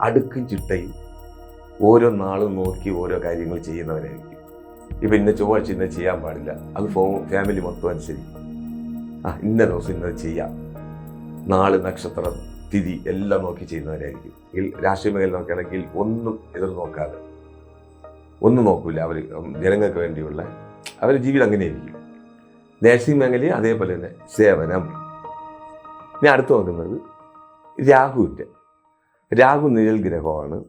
അടുക്കും ചിട്ടയും ഓരോ നാളും നോക്കി ഓരോ കാര്യങ്ങൾ ചെയ്യുന്നവരായിരിക്കും. ഇപ്പം ഇന്ന ചൊവ്വാഴ്ച ഇന്ന ചെയ്യാൻ പാടില്ല. അത് ഫോ ഫാമിലി മൊത്തം അനുസരിക്കും. ആ ഇന്ന ദിവസം ഇന്നത് ചെയ്യാം. നാൾ നക്ഷത്രം തിഥി എല്ലാം നോക്കി ചെയ്യുന്നവരായിരിക്കും. രാഷ്ട്രീയ മേഖല നോക്കുകയാണെങ്കിൽ ഒന്നും എതിർ നോക്കാതെ. ഒന്നും നോക്കൂല അവർ ജനങ്ങൾക്ക് വേണ്ടിയുള്ള അവരുടെ ജീവിതം അങ്ങനെയായിരിക്കും. നേഴ്സിംഗ് മേഖലയെ അതേപോലെ തന്നെ സേവനം. ഞാൻ അടുത്ത് നോക്കുന്നത് രാഹുവിന്റെ രാഹു നിഴൽ ഗ്രഹമാണ്.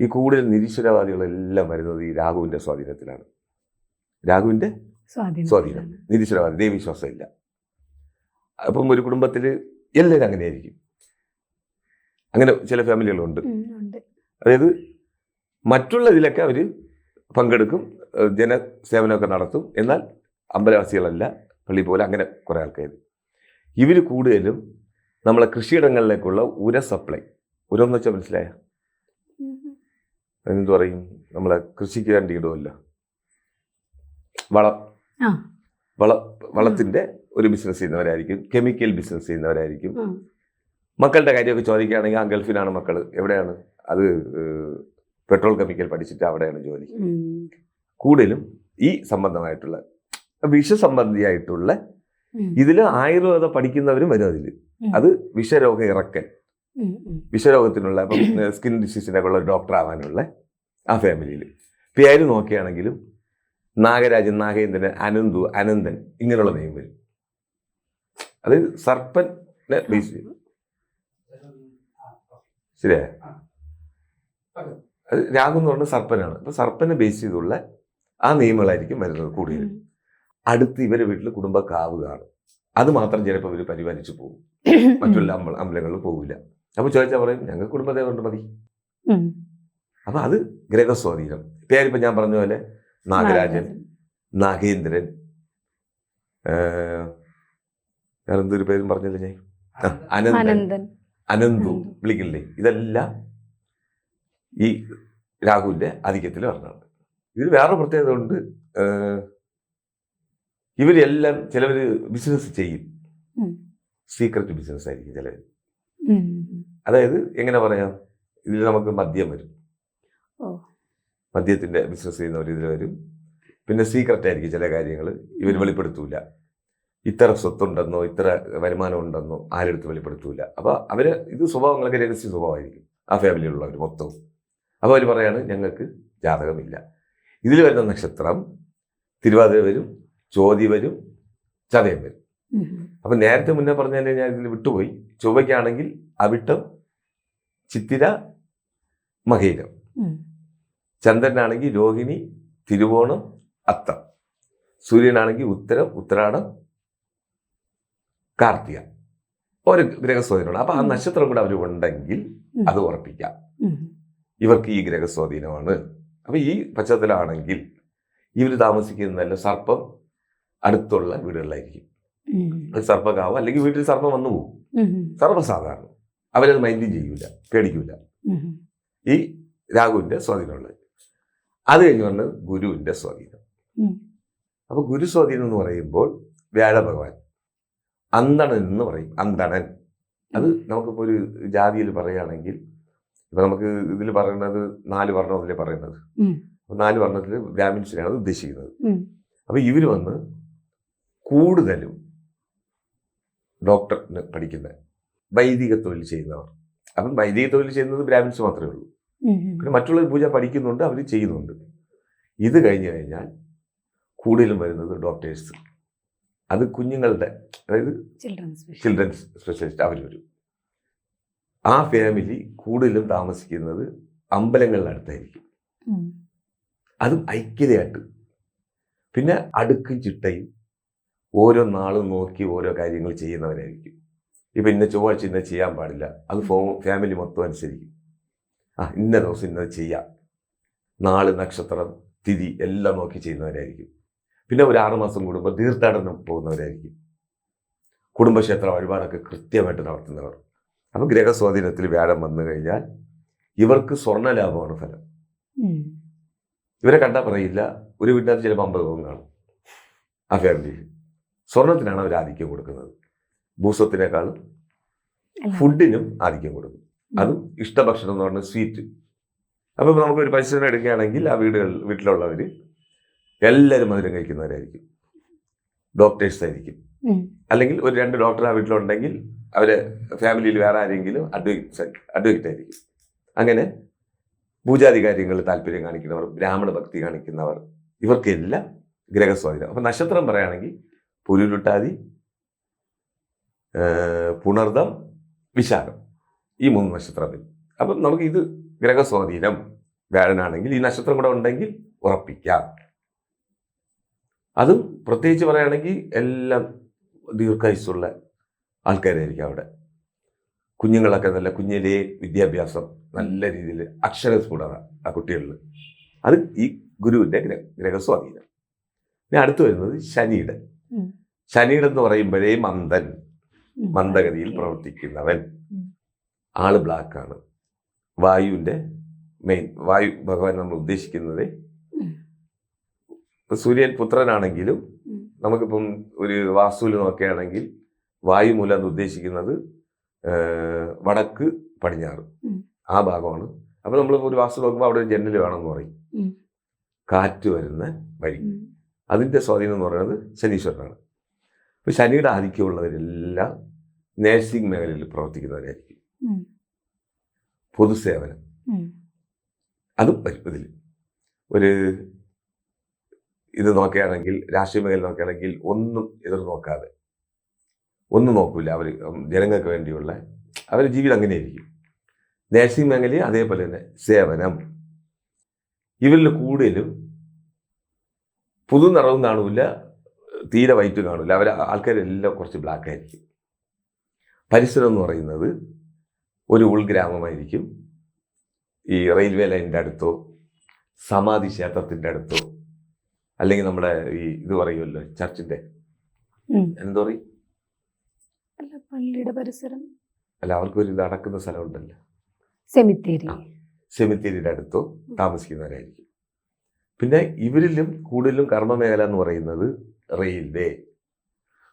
ഈ കൂടുതൽ നിരീശ്വരവാദികളെല്ലാം വരുന്നത് ഈ രാഹുവിന്റെ സ്വാധീനത്തിലാണ്. രാഹുവിന്റെ സ്വാധീനം. നിരീശ്വരവാദി ദൈവവിശ്വാസം ഇല്ല അപ്പം ഒരു കുടുംബത്തിൽ എല്ലാവരും അങ്ങനെയായിരിക്കും. അങ്ങനെ ചില ഫാമിലികളുണ്ട്. അതായത് മറ്റുള്ള ഇതിലൊക്കെ അവർ പങ്കെടുക്കും ജനസേവനമൊക്കെ നടത്തും. എന്നാൽ അമ്പലവാസികളല്ല പള്ളി പോലെ അങ്ങനെ കുറേ ആൾക്കാർ ഇവർ കൂടുതലും നമ്മളെ കൃഷിയിടങ്ങളിലേക്കുള്ള ഉര സപ്ലൈ ഉരം വെച്ചാൽ മനസ്സിലായ. എന്ത് പറയും? നമ്മളെ കൃഷിക്ക് വേണ്ടി ഇടുമല്ലോ വളം. വള വളത്തിന്റെ ഒരു ബിസിനസ് ചെയ്യുന്നവരായിരിക്കും. കെമിക്കൽ ബിസിനസ് ചെയ്യുന്നവരായിരിക്കും. മക്കളുടെ കാര്യമൊക്കെ ചോദിക്കുകയാണെങ്കിൽ ആ ഗൾഫിലാണ് മക്കൾ എവിടെയാണ്? അത് പെട്രോൾ കെമിക്കൽ പഠിച്ചിട്ട് അവിടെയാണ് ജോലി. കൂടുതലും ഈ സംബന്ധമായിട്ടുള്ള വിഷസംബന്ധിയായിട്ടുള്ള ഇതിൽ ആയുർവേദ പഠിക്കുന്നവരും വരും അതിൽ അത് വിഷരോഗ ഇറക്കൽ. വിഷരോഗത്തിനുള്ള ഇപ്പം സ്കിൻ ഡിസീസിനൊക്കെ ഉള്ള ഡോക്ടർ ആവാനുള്ള ആ ഫാമിലിയിൽ. പേര് നോക്കുകയാണെങ്കിലും നാഗരാജൻ നാഗേന്ദ്രൻ അനന്തു അനന്തൻ ഇങ്ങനെയുള്ള നെയ്മ് വരും. അത് സർപ്പനെ ബേസ് ചെയ്തു ശരിയാ? അത് രാഹു എന്ന് പറഞ്ഞ സർപ്പനാണ്. അപ്പൊ സർപ്പനെ ബേസ് ചെയ്തുള്ള ആ നിയമങ്ങളായിരിക്കും വരുന്നത് കൂടുതൽ. അടുത്ത് ഇവരെ വീട്ടിൽ കുടുംബക്കാവ് കാണും. അത് മാത്രം ചിലപ്പോൾ ഇവർ പരിപാലിച്ചു പോകും. മറ്റുള്ള അമ്പല അമ്പലങ്ങളിൽ പോകില്ല അപ്പൊ ചോദിച്ചാൽ പറയും ഞങ്ങൾ കുടുംബത്തെ കൊണ്ട് മതി അപ്പം അത് ഗ്രഹസ്വാധീനം. പേരിപ്പോ ഞാൻ പറഞ്ഞ പോലെ നാഗരാജൻ നാഗേന്ദ്രൻ ഏഹ്, വേറെന്തൊരു പേരും പറഞ്ഞില്ല ഞാൻ? അനന്ത അനന്തൻ. അനന്തു. വിളിക്കില്ലേ? ഇതെല്ലാം ഈ രാഹുവിന്റെ ആധിക്യത്തിൽ വരുന്നുണ്ട് ഇതിൽ വേറെ പ്രത്യേകത ഉണ്ട്. ഇവരെല്ലാം ചിലവര് ബിസിനസ് ചെയ്യും. സീക്രട്ട് ബിസിനസ് ആയിരിക്കും ചിലവർ. അതായത് എങ്ങനെ പറയാം? ഇതിൽ നമുക്ക് മദ്യം വരും. മദ്യത്തിന്റെ ബിസിനസ് ചെയ്യുന്നവർ ഇതിൽ വരും. പിന്നെ സീക്രട്ട് ആയിരിക്കും ചില കാര്യങ്ങൾ. ഇവർ വെളിപ്പെടുത്തൂല. ഇത്ര സ്വത്തുണ്ടെന്നോ ഇത്ര വരുമാനം ഉണ്ടെന്നോ ആരെടുത്ത് വെളിപ്പെടുത്തൂല. അപ്പൊ അവർ ഇത് സ്വഭാവങ്ങളൊക്കെ രഹസ്യ സ്വഭാവമായിരിക്കും. ആ ഫാമിലിയിലുള്ളവർ മൊത്തവും. അപ്പോൾ അവർ പറയാണ് ഞങ്ങൾക്ക് ജാതകമില്ല. ഇതിൽ വരുന്ന നക്ഷത്രം തിരുവാതിര വരും ചോതി വരും ചതയം വരും. അപ്പൊ നേരത്തെ മുന്നേ പറഞ്ഞതിന് ഞാൻ ഇതിൽ വിട്ടുപോയി. ചൊവ്വയ്ക്കാണെങ്കിൽ അവിട്ടം ചിത്തിര മകയിരം. ചന്ദ്രനാണെങ്കിൽ രോഹിണി തിരുവോണം അത്തം. സൂര്യനാണെങ്കിൽ ഉത്തരം ഉത്തരാടം കാർത്തിക. ഒരു ഗ്രഹസ്വാധീനമാണ് അപ്പൊ ആ. നക്ഷത്രം കൂടെ അവർ ഉണ്ടെങ്കിൽ അത് ഉറപ്പിക്കാം. ഇവർക്ക് ഈ ഗ്രഹസ്വാധീനമാണ്. അപ്പൊ ഈ പശ്ചാത്തലമാണെങ്കിൽ ഇവർ താമസിക്കുന്നതല്ല സർപ്പം അടുത്തുള്ള വീടുകളിലായിരിക്കും. ഒരു സർപ്പകാവ് അല്ലെങ്കിൽ വീട്ടിൽ സർപ്പം വന്നു പോകും. സർവസാധാരണ അവരത് മൈൻഡും ചെയ്യൂല പേടിക്കൂല. ഈ രാഘുവിന്റെ സ്വാധീനമുള്ളത്. അത് കഴിഞ്ഞ് പറഞ്ഞത് ഗുരുവിന്റെ സ്വാധീനം. അപ്പൊ ഗുരു സ്വാധീനം എന്ന് പറയുമ്പോൾ വ്യാഴ ഭഗവാൻ. അന്തണൻ എന്ന് പറയും അന്തണൻ. അത് നമുക്കിപ്പോൾ ഒരു ജാതിയിൽ പറയുകയാണെങ്കിൽ ഇപ്പൊ നമുക്ക് ഇതിൽ പറയുന്നത് നാല് വർണത്തിലെ പറയുന്നത്. നാല് വർണത്തിൽ ബ്രാഹ്മിൻസിനെയാണ് ഉദ്ദേശിക്കുന്നത്. അപ്പൊ ഇവർ വന്ന് കൂടുതലും ഡോക്ടറിന് പഠിക്കുന്ന വൈദിക തൊഴിൽ ചെയ്യുന്നവർ. അപ്പം വൈദിക തൊഴിൽ ചെയ്യുന്നത് ബ്രാഹ്മിൻസ് മാത്രമേ ഉള്ളൂ. പിന്നെ മറ്റുള്ളവർ പൂജ പഠിക്കുന്നുണ്ട് അവർ ചെയ്യുന്നുണ്ട്. ഇത് കഴിഞ്ഞു കഴിഞ്ഞാൽ കൂടുതലും വരുന്നത് ഡോക്ടേഴ്സ് അത് കുഞ്ഞുങ്ങളുടെ അതായത് ചിൽഡ്രൻസ് സ്പെഷ്യലിസ്റ്റ് അവർ വരും. ആ ഫാമിലി കൂടുതലും താമസിക്കുന്നത് അമ്പലങ്ങളുടെ അടുത്തായിരിക്കും. അതും ഐക്യതയായിട്ട്. പിന്നെ അടുക്കും ചിട്ടയും ഓരോ നാളും നോക്കി ഓരോ കാര്യങ്ങൾ ചെയ്യുന്നവരായിരിക്കും. ഇപ്പം ഇന്ന ചൊവ്വാഴ്ച ഇന്ന ചെയ്യാൻ പാടില്ല. അത് ഫോ ഫാമിലി മൊത്തം അനുസരിക്കും. ആ ഇന്ന ദിവസം ഇന്നത് ചെയ്യാം. നാൾ നക്ഷത്രം തിഥി എല്ലാം നോക്കി ചെയ്യുന്നവരായിരിക്കും. പിന്നെ ഒരു ആറുമാസം കൂടുമ്പോൾ തീർത്ഥാടനം പോകുന്നവരായിരിക്കും. കുടുംബക്ഷേത്ര വഴിപാടൊക്കെ കൃത്യമായിട്ട് നടത്തുന്നവർ. അപ്പം ഗ്രഹസ്വാധീനത്തിൽ വ്യാഴം വന്നു കഴിഞ്ഞാൽ ഇവർക്ക് സ്വർണ ലാഭമാണ് ഫലം ഇവരെ കണ്ടാൽ പറയില്ല. ഒരു വീട്ടിനകത്ത് ചിലപ്പോൾ അമ്പത് പവൻ കാണും. ആ ഫാമിലിയിൽ സ്വർണത്തിനാണ് അവർ ആധിക്യം കൊടുക്കുന്നത്. ഭൂസ്വത്തിനേക്കാളും ഫുഡിനും ആധിക്യം കൊടുക്കും. അതും ഇഷ്ടഭക്ഷണം എന്ന് പറഞ്ഞ സ്വീറ്റ്. അപ്പോൾ നമുക്ക് ഒരു പരിശോധന എടുക്കുകയാണെങ്കിൽ ആ വീടുകൾ വീട്ടിലുള്ളവർ എല്ലാവരും മധുരം കഴിക്കുന്നവരായിരിക്കും. ഡോക്ടേഴ്സ് ആയിരിക്കും. അല്ലെങ്കിൽ ഒരു രണ്ട് ഡോക്ടർ ആ വീട്ടിലുണ്ടെങ്കിൽ അവരെ ഫാമിലിയിൽ വേറെ ആരെങ്കിലും അഡ്വക്കേറ്റ് അഡ്വക്കേറ്റ് ആയിരിക്കും. അങ്ങനെ പൂജാതി കാര്യങ്ങളിൽ താല്പര്യം കാണിക്കുന്നവർ ബ്രാഹ്മണ ഭക്തി കാണിക്കുന്നവർ ഇവർക്കെല്ലാം ഗ്രഹസ്വാധീനം. അപ്പം നക്ഷത്രം പറയുകയാണെങ്കിൽ പുരുരുട്ടാതി ഏർ, പുണർദം വിശാഖം. ഈ മൂന്ന് നക്ഷത്രത്തിൽ. അപ്പം നമുക്ക് ഇത് ഗ്രഹസ്വാധീനം വ്യാഴനാണെങ്കിൽ ഈ നക്ഷത്രം കൂടെ ഉണ്ടെങ്കിൽ ഉറപ്പിക്കാം. അതും പ്രത്യേകിച്ച് പറയുകയാണെങ്കിൽ എല്ലാം ദീർഘായുസുള്ള ആൾക്കാരായിരിക്കും അവിടെ. കുഞ്ഞുങ്ങളൊക്കെ നല്ല കുഞ്ഞിലെ വിദ്യാഭ്യാസം നല്ല രീതിയിൽ അക്ഷരസ്ഫുടത ആ കുട്ടികളിൽ. അത് ഈ ഗുരുവിന്റെ ഗ്രഹ ഗ്രഹസ്വാധീനം. ഇനി അടുത്ത് വരുന്നത് ശനിയുടെ. ഉം. ശനിയുടെ എന്ന് പറയുമ്പോഴേ മന്ദൻ മന്ദഗതിയിൽ പ്രവർത്തിക്കുന്നവൻ. ആൾ ബ്ലാക്കാണ്. വായുവിന്റെ മെയിൻ വായു ഭഗവാൻ നമ്മൾ ഉദ്ദേശിക്കുന്നത് സൂര്യൻ പുത്രനാണെങ്കിലും. നമുക്കിപ്പം ഒരു വാസ്തുവിൽ നോക്കുകയാണെങ്കിൽ വായു മൂലം എന്ന് ഉദ്ദേശിക്കുന്നത് വടക്ക് പടിഞ്ഞാറ്. ആ ഭാഗമാണ്. അപ്പോൾ നമ്മൾ ഒരു വാസ്തു നോക്കുമ്പോൾ അവിടെ ഒരു ജനൽ വേണമെന്ന് പറയും. കാറ്റ് വരുന്ന വഴി. അതിന്റെ സ്വാധീനം എന്ന് പറയുന്നത് ശനീശ്വരനാണ്. അപ്പോൾ ശനിയുടെ ആധിക്യമുള്ളവരെല്ലാം നേഴ്സിംഗ് മേഖലയിൽ പ്രവർത്തിക്കുന്നവരായിരിക്കും. പൊതുസേവനം. അതും വരും ഇതിൽ. ഒരു ഇത് നോക്കുകയാണെങ്കിൽ രാഷ്ട്രീയ മേഖല നോക്കുകയാണെങ്കിൽ ഒന്നും എതിർ നോക്കാതെ. ഒന്നും നോക്കില്ല അവർ ജനങ്ങൾക്ക് വേണ്ടിയുള്ള. അവരുടെ ജീവിതം അങ്ങനെ ആയിരിക്കും നേഴ്സിംഗ് മേഖലയും അതേപോലെ തന്നെ സേവനം. ഇവരിൽ കൂടുതലും പുതു നിറവും കാണൂല തീരെ വൈറ്റ് കാണൂല അവർ ആൾക്കാരെല്ലാം കുറച്ച് ബ്ലാക്ക് ആയിരിക്കും. പരിസരം എന്ന് പറയുന്നത് ഒരു ഉൾഗ്രാമമായിരിക്കും. ഈ റെയിൽവേ ലൈനിന്റെ അടുത്തോ സമാധി ക്ഷേത്രത്തിന്റെ അടുത്തോ അല്ലെങ്കിൽ നമ്മുടെ ഈ ഇത് പറയുമല്ലോ ചർച്ചിന്റെ എന്താ പറയും? പള്ളിയുടെ പരിസരം. അല്ല അവർക്കൊരു നടക്കുന്ന സ്ഥലമുണ്ടല്ലോ. സെമിത്തേരി. സെമിത്തേരിയുടെ അടുത്തോ താമസിക്കുന്നവരായിരിക്കും. പിന്നെ ഇവരിലും കൂടുതലും കർമ്മമേഖല എന്ന് പറയുന്നത് റെയിൽവേ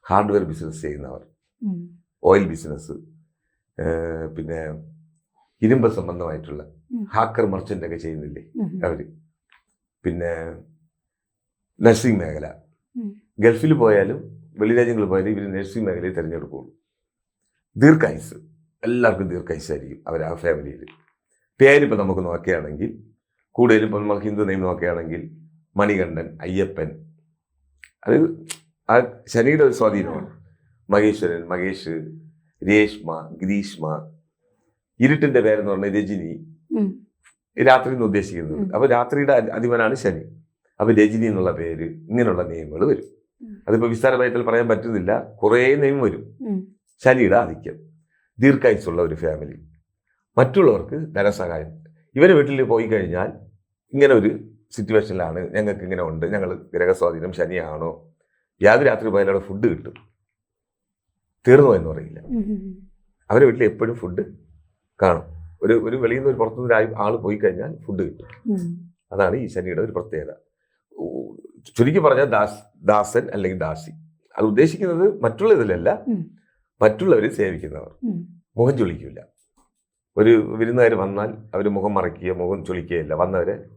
ഹാർഡ്വെയർ ബിസിനസ് ചെയ്യുന്നവർ ഓയിൽ ബിസിനസ് പിന്നെ ഇരുമ്പ് സംബന്ധമായിട്ടുള്ള ഹാക്കർ മർച്ചന്റ് ഒക്കെ ചെയ്യുന്നില്ലേ. അവർ പിന്നെ നഴ്സിംഗ് മേഖല. ഗൾഫിൽ പോയാലും വെളിരാജ്യങ്ങളിൽ പോയാലും ഇവർ നഴ്സിംഗ് മേഖലയിൽ തിരഞ്ഞെടുക്കുകയുള്ളൂ ദീർഘായുസ് എല്ലാവർക്കും ദീർഘായുസായിരിക്കും അവർ ആ ഫാമിലിയിൽ പേരിപ്പോൾ നമുക്ക് നോക്കുകയാണെങ്കിൽ കൂടുതലും ഇപ്പം നമ്മൾ ഹിന്ദു നെയ്മ് നോക്കുകയാണെങ്കിൽ മണികണ്ഠൻ അയ്യപ്പൻ. അത് ആ ശനിയുടെ ഒരു സ്വാധീനമാണ്. മഹേശ്വരൻ മഹേഷ് രേഷ്മ ഗ്രീഷ്മ ഇരുട്ടിന്റെ പേരെന്ന് പറഞ്ഞ രജനി. രാത്രി എന്ന് ഉദ്ദേശിക്കുന്നത്. അപ്പൊ രാത്രിയുടെ അധിപനാണ് ശനി. അപ്പൊ രജനി എന്നുള്ള പേര് ഇങ്ങനെയുള്ള നിയമങ്ങൾ വരും. അതിപ്പോ വിസ്താരമായിട്ട് പറയാൻ പറ്റുന്നില്ല. കുറേ നിയമം വരും. ശനിയുടെ ആധിക്യം. ദീർഘായുസുള്ള ഒരു ഫാമിലി മറ്റുള്ളവർക്ക് ധനസഹായം. ഇവരെ വീട്ടിൽ പോയി കഴിഞ്ഞാൽ ഇങ്ങനെ ഒരു സിറ്റുവേഷനിലാണ് ഞങ്ങൾക്ക് ഇങ്ങനെ ഉണ്ട്. ഞങ്ങൾ ഗ്രഹസ്വാധീനം ശനിയാണോ? യാതൊരു രാത്രി പോയാലും അവിടെ ഫുഡ് കിട്ടും. തീർന്നു എന്ന് പറയില്ല. അവരെ വീട്ടിൽ എപ്പോഴും ഫുഡ് കാണും. ഒരു ഒരു വെളിയിൽ നിന്ന് ഒരു പുറത്തുനിന്ന് ഒരു ആൾ പോയി കഴിഞ്ഞാൽ ഫുഡ് കിട്ടും. അതാണ് ഈ ശനിയുടെ ഒരു പ്രത്യേകത. ചുരുക്കി പറഞ്ഞാൽ ദാസ് ദാസൻ അല്ലെങ്കിൽ ദാസി. അത് ഉദ്ദേശിക്കുന്നത് മറ്റുള്ള ഇതിലല്ല. മറ്റുള്ളവരെ സേവിക്കുന്നവർ. മുഖം ചൊളിക്കില്ല ഒരു വിരുന്നുകാർ വന്നാൽ അവർ മുഖം മറയ്ക്കുക മുഖം ചൊളിക്കുകയില്ല വന്നവരെ